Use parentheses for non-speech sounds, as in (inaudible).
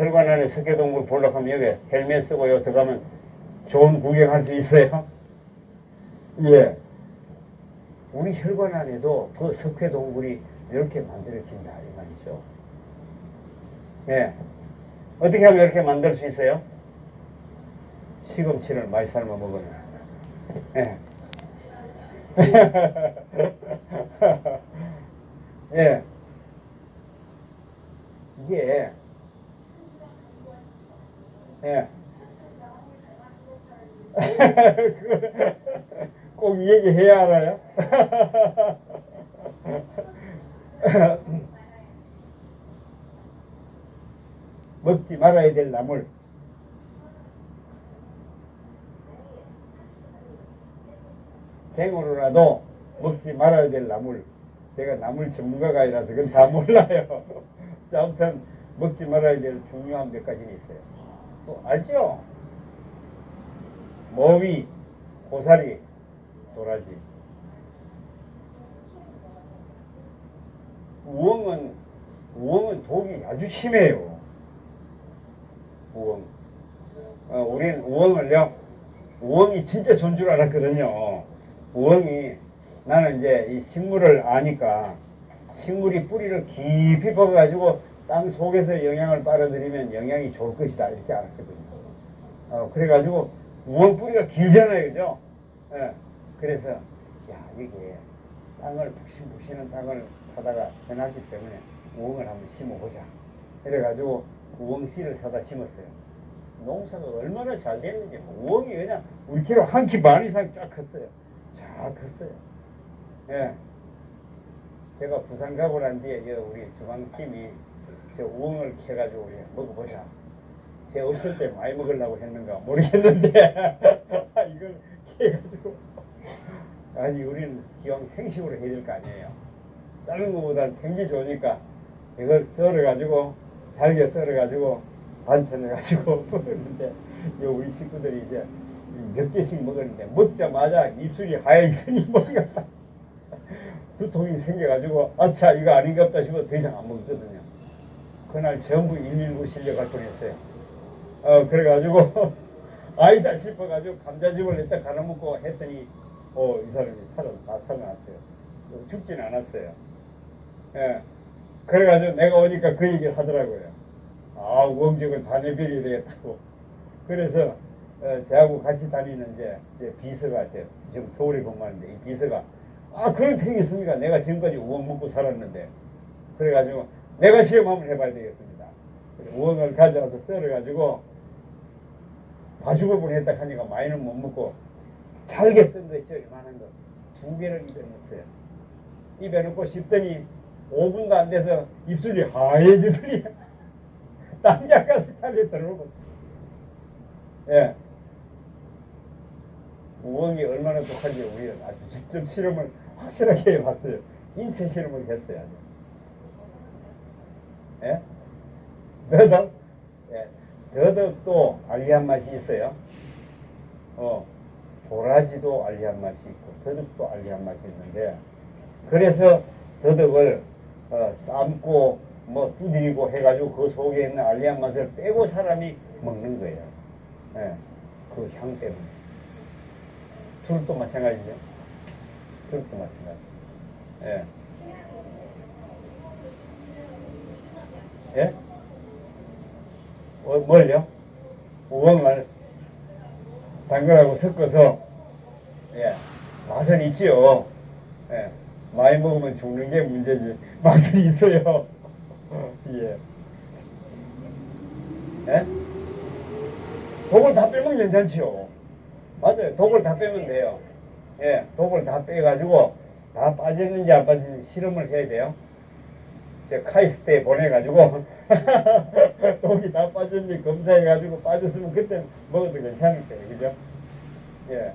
혈관 안에 석회동물 보려고 하면 여기 헬멧 쓰고 여기 들어가면 좋은 구경할 수 있어요. (laughs) 예. 우리 혈관 안에도 그 석회동물이 이렇게 만들어진다 이 말이죠. 예. 어떻게 하면 이렇게 만들 수 있어요? 시금치를 많이 삶아 먹으면. 예. (laughs) 예. 이게 예. (laughs) 꼭 얘기 해야 알아요? (laughs) 먹지 말아야 될 나물. 생으로라도 먹지 말아야 될 나물. 제가 나물 전문가가 아니라서 그건 다 몰라요. 자, (laughs) 아무튼 먹지 말아야 될 중요한 몇 가지는 있어요. 또 알죠? 모위, 고사리, 도라지. 우엉은 우엉은 독이 아주 심해요. 우엉. 어, 우린 우엉을요. 우엉이 진짜 좋은 줄 알았거든요. 우엉이 나는 이제 이 식물을 아니까 식물이 뿌리를 깊이 퍼가지고 땅 속에서 영양을 빨아들이면 영양이 좋을 것이다 이렇게 알았거든요. 어, 그래가지고 우엉 뿌리가 길잖아요, 그죠? 예. 그래서 야 이게 땅을 푹신푹신한 땅을 사다가 해놨기 때문에 우엉을 한번 심어보자. 그래가지고 우엉 씨를 사다 심었어요. 농사가 얼마나 잘 됐는지 뭐 우엉이 그냥 우리 키로 한 키 반 이상 쫙 컸어요. 잘 컸어요. 예. 제가 부산 가고 난 뒤에 저 우리 주방팀이 저 우엉을 캐가지고 먹어보자. 제가 없을 때 많이 먹으려고 했는가 모르겠는데 (laughs) 이걸 캐가지고 아니 우리는 기왕 생식으로 해야 될 거 아니에요. 다른 거보다 생기 좋으니까 이걸 썰어가지고 잘게 썰어가지고 반찬해가지고 (laughs) 먹었는데 요 우리 식구들이 이제 몇 개씩 먹었는데 먹자마자 입술이 하얘지니 먹었다. (laughs) 두통이 생겨가지고 아차 이거 아닌가 보다 싶어 더 이상 안 먹었거든요. 그날 전부 119 실려갈 뻔했어요. 어 그래가지고 (laughs) 아이다 싶어가지고 감자즙을 일단 갈아 먹고 했더니 어 이 사람이 살아 다 살아났어요. 어, 죽진 않았어요. 예. 그래가지고 내가 오니까 그 얘기를 하더라고요. 아 우엉적은 단회별이 되겠다고. 그래서 어, 저하고 같이 다니는 이제, 이제 비서가 이제 지금 서울에 근무하는데 이 비서가 아 그런 게 있습니까? 내가 지금까지 우엉 먹고 살았는데 그래가지고 내가 시험 한번 해봐야 되겠습니다. 우엉을 가져와서 썰어가지고 봐죽을 보냈다 하니까 많이는 못 먹고 잘게 썬거 있죠 이만한 거두 개를 입에 넣었어요. 입에 넣고 씹더니 5분도 안 돼서 입술이 하얘지더니 땀약 가서 잘게 들어오고 예. 우엉이 얼마나 독한지 우리는 아주 직접 실험을 확실하게 해봤어요. 인체 실험을 했어요. 아주. 예? (laughs) 더덕, 예. 더덕도 알리한 맛이 있어요. 어, 도라지도 알리한 맛이 있고, 더덕도 알리한 맛이 있는데, 그래서 더덕을 어, 삶고, 뭐 두드리고 해가지고 그 속에 있는 알리한 맛을 빼고 사람이 먹는 거예요. 예. 그 향 때문에. 둘도 마찬가지죠. 둘도 마찬가지. 예. 예? 어, 뭘요? 우엉을 당근하고 섞어서 예 맛은 있지요. 예 많이 먹으면 죽는 게 문제지 (laughs) 맛은 있어요. (laughs) 예. 예? 독을 다 빼면 괜찮지요. 맞아요. 독을 다 빼면 돼요. 예, 독을 다 빼가지고 다 빠졌는지 안 빠졌는지 실험을 해야 돼요. 저 카이스트에 보내가지고 (laughs) 독이 다 빠졌는지 검사해가지고 빠졌으면 그때 먹어도 괜찮을 거예요. 그죠? 예.